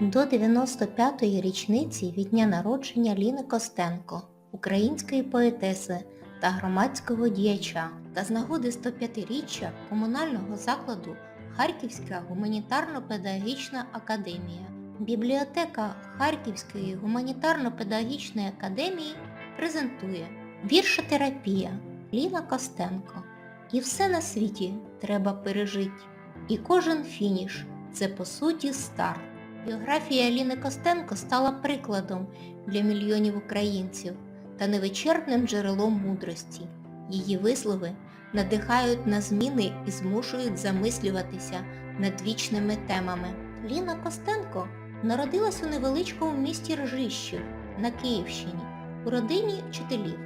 до 95-ї річниці від дня народження Ліни Костенко, української поетеси та громадського діяча, та з нагоди 105-річчя комунального закладу Харківська гуманітарно-педагогічна академія. Бібліотека Харківської гуманітарно-педагогічної академії презентує Віршотерапія Ліна Костенко. І все на світі треба пережити. І кожен фініш це по суті старт. Біографія Аліни Костенко стала прикладом для мільйонів українців та невичерпним джерелом мудрості. Її вислови надихають на зміни і змушують замислюватися над вічними темами. Ліна Костенко народилась у невеличкому місті Ржищів на Київщині у родині вчителів.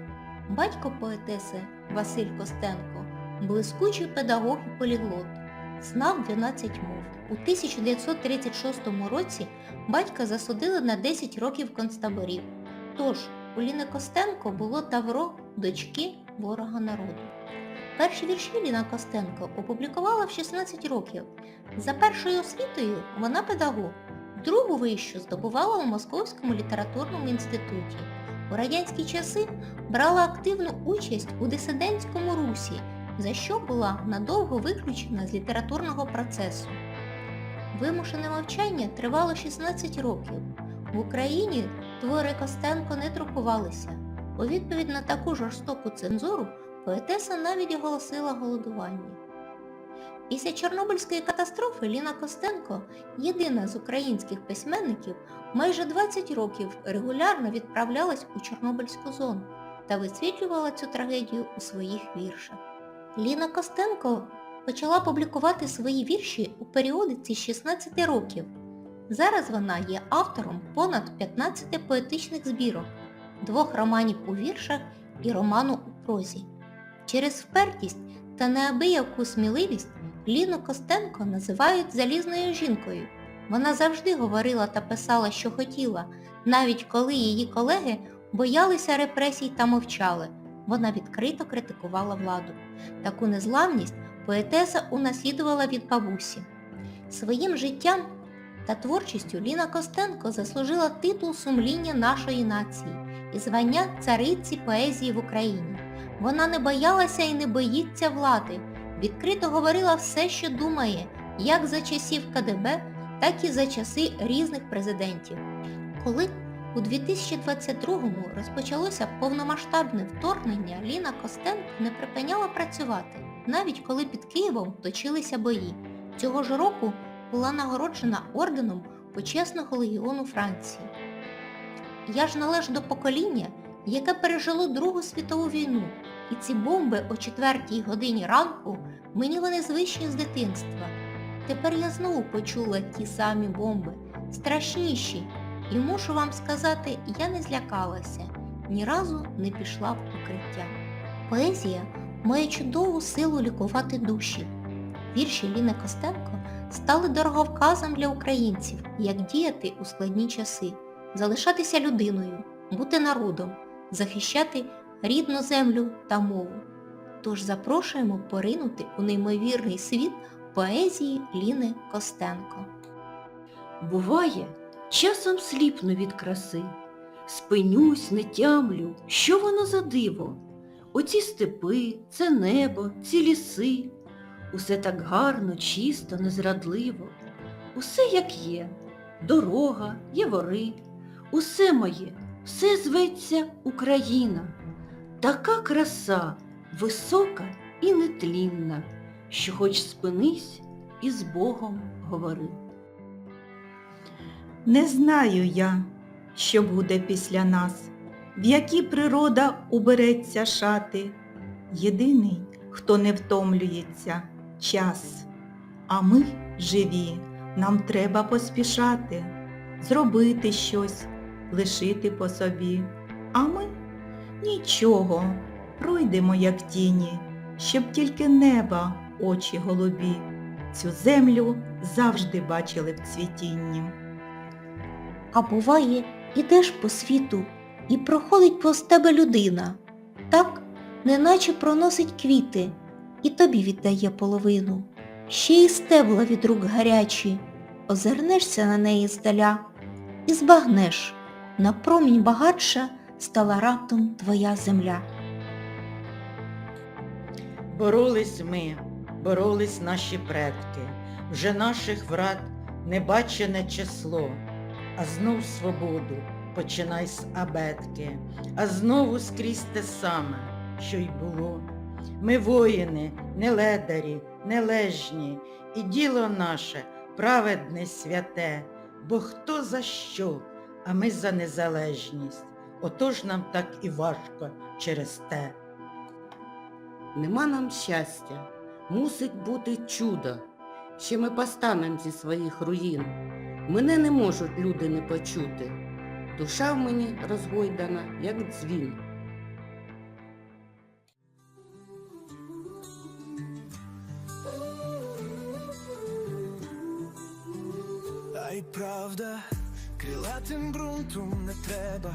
Батько поетеси Василь Костенко, блискучий педагог і поліглот, знав 12 мов. У 1936 році батька засудили на 10 років концтаборів. Тож у Ліни Костенко було тавро дочки ворога народу. Перші вірші Ліна Костенко опублікувала в 16 років. За першою освітою вона педагог. Другу вищу здобувала у Московському літературному інституті. У радянські часи брала активну участь у дисидентському русі, за що була надовго виключена з літературного процесу. Вимушене мовчання тривало 16 років. В Україні твори Костенко не друкувалися. У відповідь на таку жорстоку цензуру поетеса навіть оголосила голодування. Після Чорнобильської катастрофи Ліна Костенко, єдина з українських письменників, майже 20 років регулярно відправлялась у Чорнобильську зону та висвітлювала цю трагедію у своїх віршах. Ліна Костенко почала публікувати свої вірші у періодиці 16 років. Зараз вона є автором понад 15 поетичних збірок, двох романів у віршах і роману у прозі. Через впертість та неабияку сміливість Ліну Костенко називають залізною жінкою. Вона завжди говорила та писала, що хотіла, навіть коли її колеги боялися репресій та мовчали. Вона відкрито критикувала владу. Таку незламність поетеса унаслідувала від бабусі. Своїм життям та творчістю Ліна Костенко заслужила титул сумління нашої нації і звання цариці поезії в Україні. Вона не боялася і не боїться влади, відкрито говорила все, що думає, як за часів КДБ, так і за часи різних президентів. Коли у 2022-му розпочалося повномасштабне вторгнення, Ліна Костенко не припиняла працювати, навіть коли під Києвом точилися бої. Цього ж року була нагороджена орденом Почесного легіону Франції. Я ж належу до покоління, яке пережило Другу світову війну, і ці бомби о 4 годині ранку мені вони звичні з дитинства. Тепер я знову почула ті самі бомби, страшніші, і мушу вам сказати, я не злякалася, ні разу не пішла в укриття. Поезія має чудову силу лікувати душі. Вірші Ліни Костенко стали дороговказом для українців, як діяти у складні часи, залишатися людиною, бути народом, захищати рідну землю та мову. Тож запрошуємо поринути у неймовірний світ поезії Ліни Костенко. Буває, часом сліпну від краси, спинюсь, не тямлю, що воно за диво. Оці степи, це небо, ці ліси, усе так гарно, чисто, незрадливо. Усе як є, дорога, явори, усе моє, все зветься Україна. Така краса, висока і нетлінна, що хоч спинись і з Богом говори. Не знаю я, що буде після нас, в які природа убереться шати. Єдиний, хто не втомлюється, час. А ми живі, нам треба поспішати, зробити щось, лишити по собі. А ми нічого, пройдемо як тіні, щоб тільки неба очі голубі, цю землю завжди бачили в цвітінні. А буває, ідеш по світу і проходить повз тебе людина. Так, неначе проносить квіти і тобі віддає половину. Ще й стебла від рук гарячі, озирнешся на неї здаля і збагнеш, на промінь багатша стала раптом твоя земля. Боролись ми, боролись наші предки, вже наших врат небачене число, а знов свободу починай з абетки, а знову скрізь те саме, що й було. Ми воїни, не ледарі, не лежні, і діло наше праведне святе, бо хто за що, а ми за незалежність. Отож нам так і важко через те. Нема нам щастя, мусить бути чудо. Ще ми постанем зі своїх руїн. Мене не можуть люди не почути. Душа в мені розгойдана, як дзвін. Та й правда, крилатим ґрунтом не треба.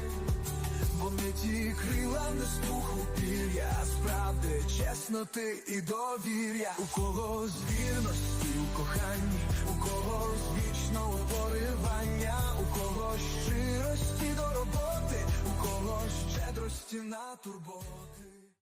не ті крила не з пуху пір'я, справди, чесноти і довір'я. У когось вірності у коханні, у когось вічного поривання, у когось щирості до роботи, у когось щедрості на турботи.